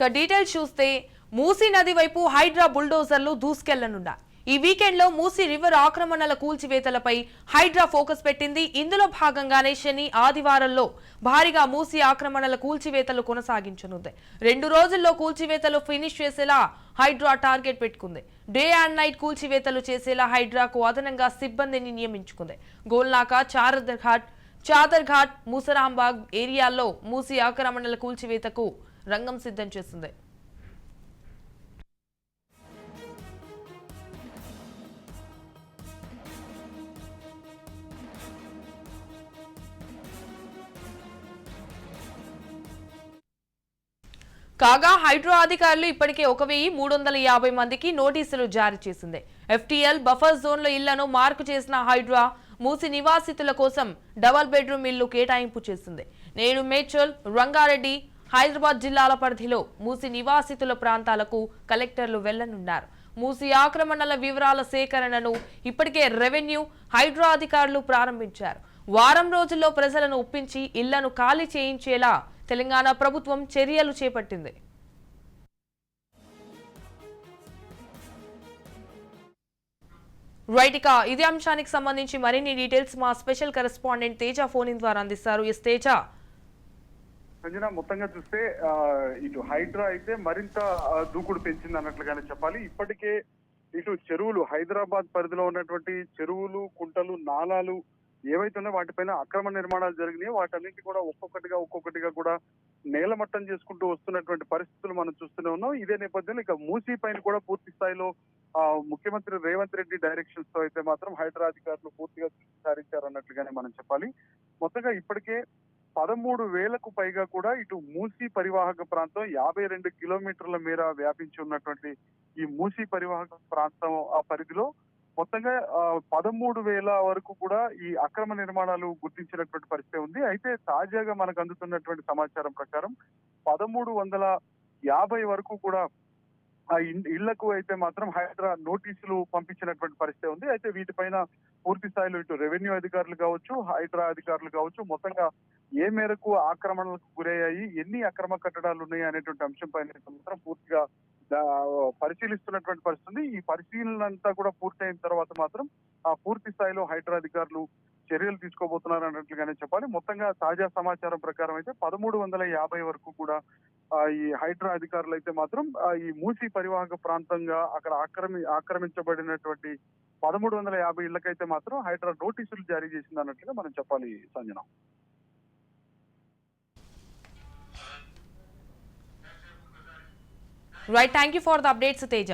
ఇక డీటెయిల్స్ చూస్తే మూసీ నది వైపు హైడ్రా బుల్డోజర్లు దూసుకెళ్ళనున్నా ఈ వీకెండ్లో మూసీ రివర్ ఆక్రమణల కూల్చివేతలపై హైడ్రా ఫోకస్ పెట్టింది. ఇందులో భాగంగానే శని ఆదివారంలో భారీగా మూసీ ఆక్రమణల కూల్చివేతలు కొనసాగించనుంది. రెండు రోజుల్లో కూల్చివేతలు ఫినిష్ చేసేలా హైడ్రా టార్గెట్ పెట్టుకుంది. డే అండ్ నైట్ కూల్చివేతలు చేసేలా హైడ్రాకు అదనంగా సిబ్బందిని నియమించుకుంది. గోల్నాక చారదర్ ఘాట్ చాదర్ ఘాట్ మూసరాంబాగ్ ఏరియాల్లో మూసీ ఆక్రమణల కూల్చివేతకు రంగం సిద్ధం చేసింది కాగా హైడ్రో అధికారులు ఇప్పటికే ఒక వెయ్యి మూడు వందల యాభై మందికి నోటీసులు జారీ చేసింది. ఎఫ్టీఎల్ బఫర్ జోన్ల ఇళ్ళను మార్కు చేసిన హైడ్రా మూసి నివాసితుల కోసం డబల్ బెడ్రూమ్ ఇల్లు కేటాయింపు చేసింది. నేడు మేడ్చల్ రంగారెడ్డి హైదరాబాద్ జిల్లాల పరిధిలో మూసి నివాసితుల ప్రాంతాలకు కలెక్టర్లు వెళ్ళనున్నారు. మూసి ఆక్రమణల వివరాల సేకరణను ఇప్పటికే రెవెన్యూ హైడ్రా అధికారులు ప్రారంభించారు. వారం రోజుల్లో ప్రజలను ఒప్పించి ఇళ్ళను ఖాళీ చేయించేలా తెలంగాణ ప్రభుత్వం చర్యలు చేపట్టింది. రైట్ ఇక ఇదే అంశానికి సంబంధించి మరిన్ని డీటెయిల్స్ మా special correspondent Teja phone in ద్వారా అందిస్తారు. ఎస్ తేజ. సంజన మొత్తంగా చూస్తే ఇటు హైడ్రా అయితే మరింత దూకుడు పెంచింది అన్నట్లుగానే చెప్పాలి. ఇప్పటికే ఇటు చెరువులు హైదరాబాద్ పరిధిలో ఉన్నటువంటి చెరువులు కుంటలు నాలాలు ఏవైతే ఉన్నాయో వాటిపైన అక్రమ నిర్మాణాలు జరిగినాయి. వాటన్నిటి కూడా ఒక్కొక్కటిగా ఒక్కొక్కటిగా కూడా నేలమట్టం చేసుకుంటూ వస్తున్నటువంటి పరిస్థితులు మనం చూస్తూనే ఉన్నాం. ఇదే నేపథ్యంలో ఇక మూసీ పైన కూడా పూర్తి స్థాయిలో ఆ, ముఖ్యమంత్రి రేవంత్ రెడ్డి డైరెక్షన్స్తో అయితే మాత్రం హైడ్రా అధికారులు పూర్తిగా దృష్టి సారించారు అన్నట్లుగానే మనం చెప్పాలి. మొత్తంగా ఇప్పటికే పదమూడు వేలకు పైగా కూడా ఇటు మూసీ పరివాహక ప్రాంతం యాభై రెండు కిలోమీటర్ల మేర వ్యాపించి ఉన్నటువంటి ఈ మూసీ పరివాహక ప్రాంతం ఆ పరిధిలో మొత్తంగా పదమూడు వేల వరకు కూడా ఈ అక్రమ నిర్మాణాలు గుర్తించినటువంటి పరిస్థితి ఉంది. అయితే తాజాగా మనకు అందుతున్నటువంటి సమాచారం ప్రకారం పదమూడు వందల యాభై వరకు కూడా ఆ ఇళ్ళకు అయితే మాత్రం హైదరాబాద్ నోటీసులు పంపించినటువంటి పరిస్థితి ఉంది. అయితే వీటిపైన పూర్తి స్థాయిలో ఇటు రెవెన్యూ అధికారులు కావచ్చు హైడ్రా అధికారులు కావచ్చు మొత్తంగా ఏ మేరకు ఆక్రమణలకు గురయ్యాయి ఎన్ని అక్రమ కట్టడాలు ఉన్నాయి అనేటువంటి అంశం పైన మాత్రం పూర్తిగా పరిశీలిస్తున్నటువంటి పరిస్థితి ఈ పరిశీలన అంతా కూడా పూర్తయిన తర్వాత మాత్రం ఆ పూర్తి స్థాయిలో హైడ్రా అధికారులు చర్యలు తీసుకోబోతున్నారు అన్నట్లుగానే చెప్పాలి. మొత్తంగా తాజా సమాచారం ప్రకారం అయితే పదమూడు వందల యాభై వరకు కూడా ఈ హైడ్రా అధికారులు అయితే మాత్రం ఈ మూసీ పరివాహక ప్రాంతంగా అక్కడ ఆక్రమి ఆక్రమించబడినటువంటి పదమూడు వందల యాభై ఇళ్ళకైతే మాత్రం హైడ్రా నోటీసులు జారీ చేసింది అన్నట్లుగా మనం చెప్పాలి Sanjana. Right thank you for the updates Teja